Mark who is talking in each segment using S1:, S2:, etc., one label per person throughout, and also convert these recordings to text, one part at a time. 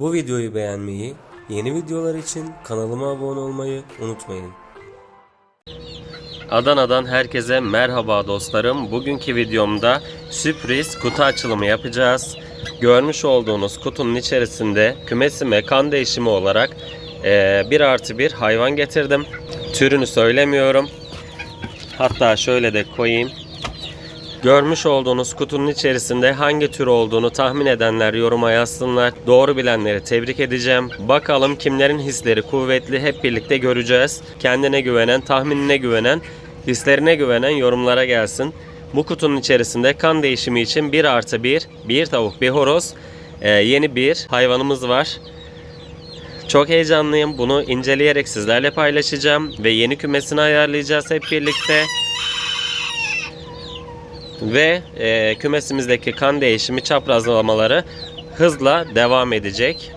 S1: Bu videoyu beğenmeyi, yeni videolar için kanalıma abone olmayı unutmayın. Adana'dan herkese merhaba dostlarım. Bugünkü videomda sürpriz kutu açılımı yapacağız. Görmüş olduğunuz kutunun içerisinde kümesime kan değişimi olarak eee 1 artı bir hayvan getirdim. Türünü söylemiyorum. Hatta şöyle de koyayım. Görmüş olduğunuz kutunun içerisinde hangi tür olduğunu tahmin edenler yoruma yazsınlar. Doğru bilenleri tebrik edeceğim. Bakalım kimlerin hisleri kuvvetli hep birlikte göreceğiz. Kendine güvenen, tahminine güvenen, hislerine güvenen yorumlara gelsin. Bu kutunun içerisinde kan değişimi için 1 artı 1, bir tavuk, bir horoz, e, yeni bir hayvanımız var. Çok heyecanlıyım. Bunu inceleyerek sizlerle paylaşacağım ve yeni kümesini ayarlayacağız hep birlikte. Ve e, kümesimizdeki kan değişimi çaprazlamaları hızla devam edecek.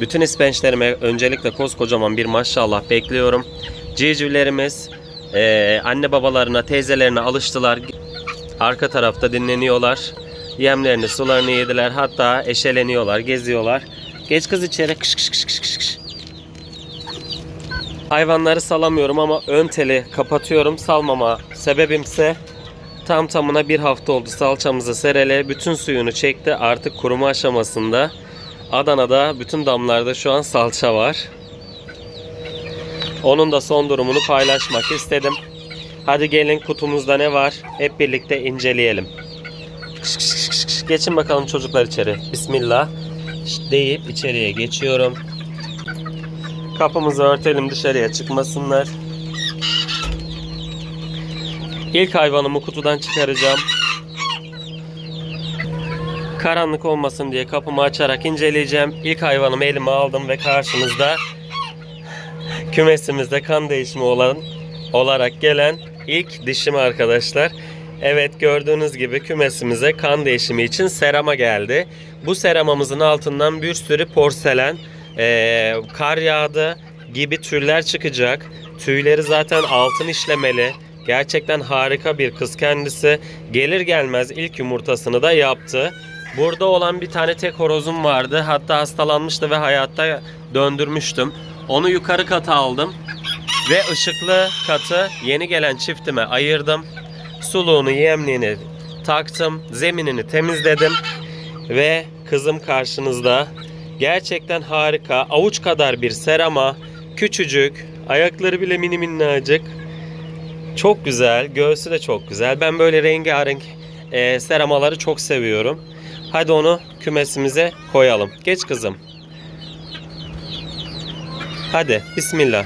S1: Bütün ispençlerime öncelikle koskocaman bir maşallah bekliyorum. Civcivlerimiz e, anne babalarına, teyzelerine alıştılar. Arka tarafta dinleniyorlar. Yemlerini, sularını yediler. Hatta eşeleniyorlar, geziyorlar. Geç kız içeri. Kış kış kış kış kış. Hayvanları salamıyorum ama ön teli kapatıyorum. Salmama sebebimse Tam tamına bir hafta oldu salçamızı serele. Bütün suyunu çekti. Artık kuruma aşamasında. Adana'da bütün damlarda şu an salça var. Onun da son durumunu paylaşmak istedim. Hadi gelin kutumuzda ne var? Hep birlikte inceleyelim. Geçin bakalım çocuklar içeri. Bismillah. Deyip içeriye geçiyorum. Kapımızı örtelim dışarıya çıkmasınlar. İlk hayvanımı kutudan çıkaracağım. Karanlık olmasın diye kapımı açarak inceleyeceğim. İlk hayvanımı elime aldım ve karşınızda kümesimizde kan değişimi olan olarak gelen ilk dişim arkadaşlar. Evet gördüğünüz gibi kümesimize kan değişimi için serama geldi. Bu seramamızın altından bir sürü porselen, eee, kar yağdı gibi türler çıkacak. Tüyleri zaten altın işlemeli. Gerçekten harika bir kız kendisi. Gelir gelmez ilk yumurtasını da yaptı. Burada olan bir tane tek horozum vardı. Hatta hastalanmıştı ve hayatta döndürmüştüm. Onu yukarı kata aldım. Ve ışıklı katı yeni gelen çiftime ayırdım. Suluğunu, yemliğini taktım. Zeminini temizledim. Ve kızım karşınızda. Gerçekten harika. Avuç kadar bir serama. Küçücük. Ayakları bile mini minnacık. Çok güzel. Göğsü de çok güzel. Ben böyle rengarenk e, seramaları çok seviyorum. Hadi onu kümesimize koyalım. Geç kızım. Hadi bismillah.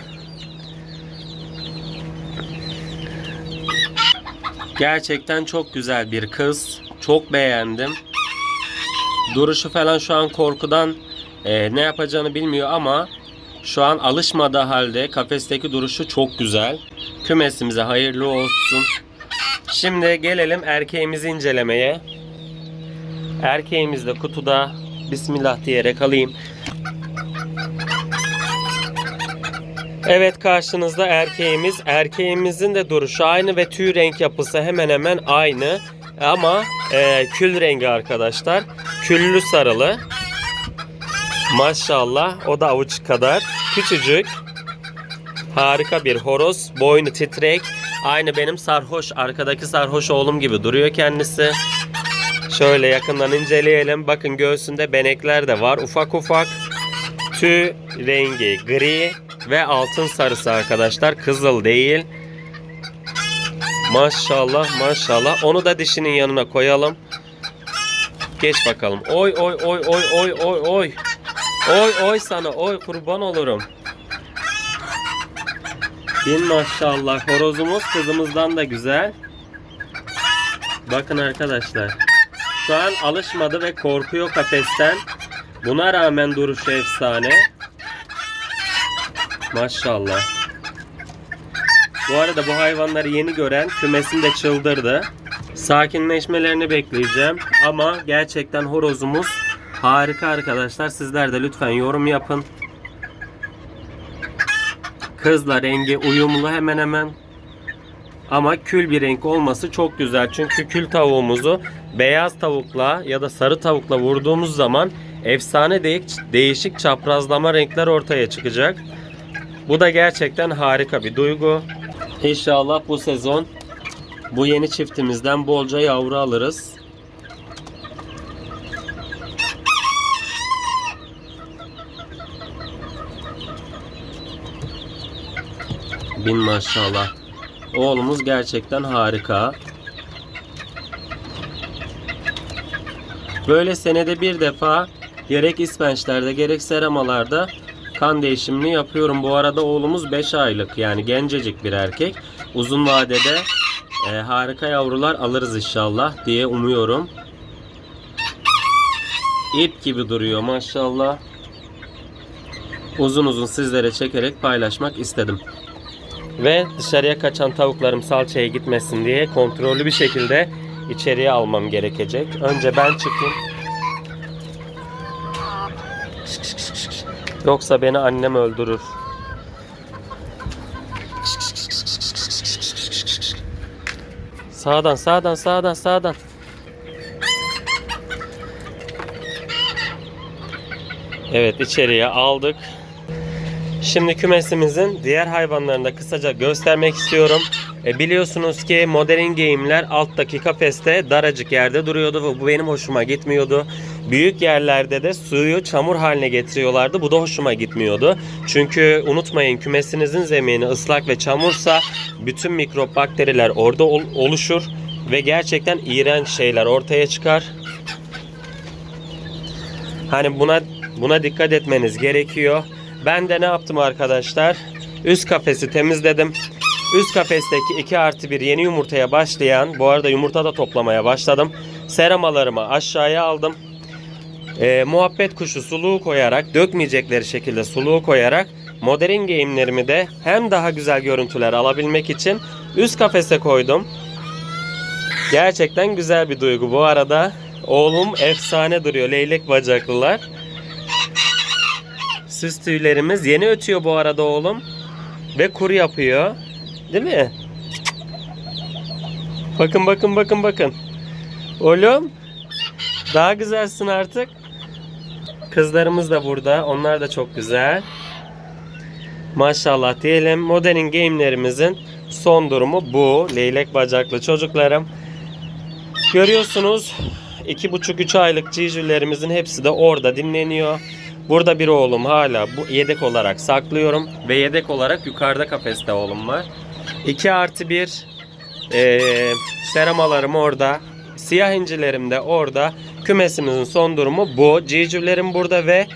S1: Gerçekten çok güzel bir kız. Çok beğendim. Duruşu falan şu an korkudan e, ne yapacağını bilmiyor ama şu an alışmadığı halde kafesteki duruşu çok güzel. Kümesimize hayırlı olsun. Şimdi gelelim erkeğimizi incelemeye. Erkeğimiz de kutuda Bismillah diyerek alayım. Evet karşınızda erkeğimiz. Erkeğimizin de duruşu aynı ve tüy renk yapısı hemen hemen aynı. Ama e, kül rengi arkadaşlar. Küllü sarılı. Maşallah o da avuç kadar. Küçücük. Harika bir horoz. Boynu titrek. Aynı benim sarhoş arkadaki sarhoş oğlum gibi duruyor kendisi. Şöyle yakından inceleyelim. Bakın göğsünde benekler de var. Ufak ufak. Tüy rengi gri ve altın sarısı arkadaşlar. Kızıl değil. Maşallah maşallah. Onu da dişinin yanına koyalım. Geç bakalım. Oy oy oy oy oy oy oy. Oy oy sana oy kurban olurum. Bin maşallah horozumuz kızımızdan da güzel. Bakın arkadaşlar. Şu an alışmadı ve korkuyor kafesten. Buna rağmen duruşu efsane. Maşallah. Bu arada bu hayvanları yeni gören kümesinde çıldırdı. Sakinleşmelerini bekleyeceğim. Ama gerçekten horozumuz harika arkadaşlar. Sizler de lütfen yorum yapın. Kızla rengi uyumlu hemen hemen. Ama kül bir renk olması çok güzel. Çünkü kül tavuğumuzu beyaz tavukla ya da sarı tavukla vurduğumuz zaman efsane de- değişik çaprazlama renkler ortaya çıkacak. Bu da gerçekten harika bir duygu. İnşallah bu sezon bu yeni çiftimizden bolca yavru alırız. Bin maşallah. Oğlumuz gerçekten harika. Böyle senede bir defa gerek ispençlerde gerek seramalarda kan değişimini yapıyorum. Bu arada oğlumuz 5 aylık yani gencecik bir erkek. Uzun vadede e, harika yavrular alırız inşallah diye umuyorum. İp gibi duruyor maşallah. Uzun uzun sizlere çekerek paylaşmak istedim. Ve dışarıya kaçan tavuklarım salçaya gitmesin diye kontrollü bir şekilde içeriye almam gerekecek. Önce ben çıkayım. Yoksa beni annem öldürür. Sağdan sağdan sağdan sağdan. Evet içeriye aldık. Şimdi kümesimizin diğer hayvanlarını da kısaca göstermek istiyorum. E, biliyorsunuz ki modern game'ler alttaki kafeste daracık yerde duruyordu ve bu benim hoşuma gitmiyordu. Büyük yerlerde de suyu çamur haline getiriyorlardı. Bu da hoşuma gitmiyordu. Çünkü unutmayın kümesinizin zemini ıslak ve çamursa bütün mikrop bakteriler orada ol- oluşur ve gerçekten iğrenç şeyler ortaya çıkar. Hani buna buna dikkat etmeniz gerekiyor. Ben de ne yaptım arkadaşlar? Üst kafesi temizledim. Üst kafesteki 2 artı 1 yeni yumurtaya başlayan, bu arada yumurta da toplamaya başladım. Seramalarımı aşağıya aldım. Ee, muhabbet kuşu suluğu koyarak, dökmeyecekleri şekilde suluğu koyarak modern game'lerimi de hem daha güzel görüntüler alabilmek için üst kafese koydum. Gerçekten güzel bir duygu bu arada. Oğlum efsane duruyor leylek bacaklılar. Süs tüylerimiz yeni ötüyor bu arada oğlum. Ve kur yapıyor. Değil mi? Bakın bakın bakın bakın. Oğlum daha güzelsin artık. Kızlarımız da burada. Onlar da çok güzel. Maşallah diyelim. Modern game'lerimizin son durumu bu. Leylek bacaklı çocuklarım. Görüyorsunuz 2,5-3 aylık civcivlerimizin hepsi de orada dinleniyor. Burada bir oğlum hala bu yedek olarak saklıyorum. Ve yedek olarak yukarıda kafeste oğlum var. 2 artı 1 eee seramalarım orada. Siyah incilerim de orada. Kümesimizin son durumu bu. Civcivlerim burada ve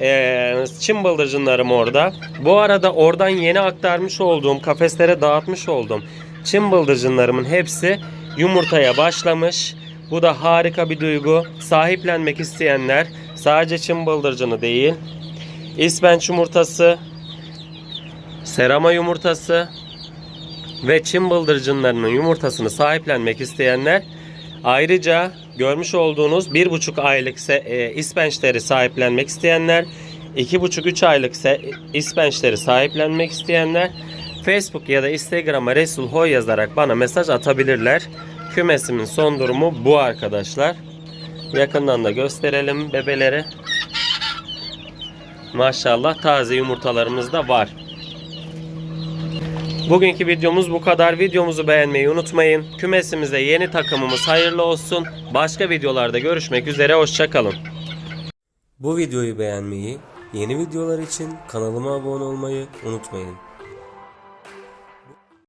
S1: eee çim bıldırcınlarım orada. Bu arada oradan yeni aktarmış olduğum kafeslere dağıtmış olduğum çim bıldırcınlarımın hepsi yumurtaya başlamış. Bu da harika bir duygu. Sahiplenmek isteyenler sadece çim bıldırcını değil, ispenç yumurtası, serama yumurtası ve çim bıldırcınlarının yumurtasını sahiplenmek isteyenler ayrıca görmüş olduğunuz 1,5 aylık e, ispençleri sahiplenmek isteyenler 2,5-3 aylık ispençleri sahiplenmek isteyenler Facebook ya da Instagram'a Resul Hoy yazarak bana mesaj atabilirler. Kümesimin son durumu bu arkadaşlar. Yakından da gösterelim bebeleri. Maşallah taze yumurtalarımız da var. Bugünkü videomuz bu kadar. Videomuzu beğenmeyi unutmayın. Kümesimize yeni takımımız hayırlı olsun. Başka videolarda görüşmek üzere. Hoşçakalın. Bu videoyu beğenmeyi, yeni videolar için kanalıma abone olmayı unutmayın.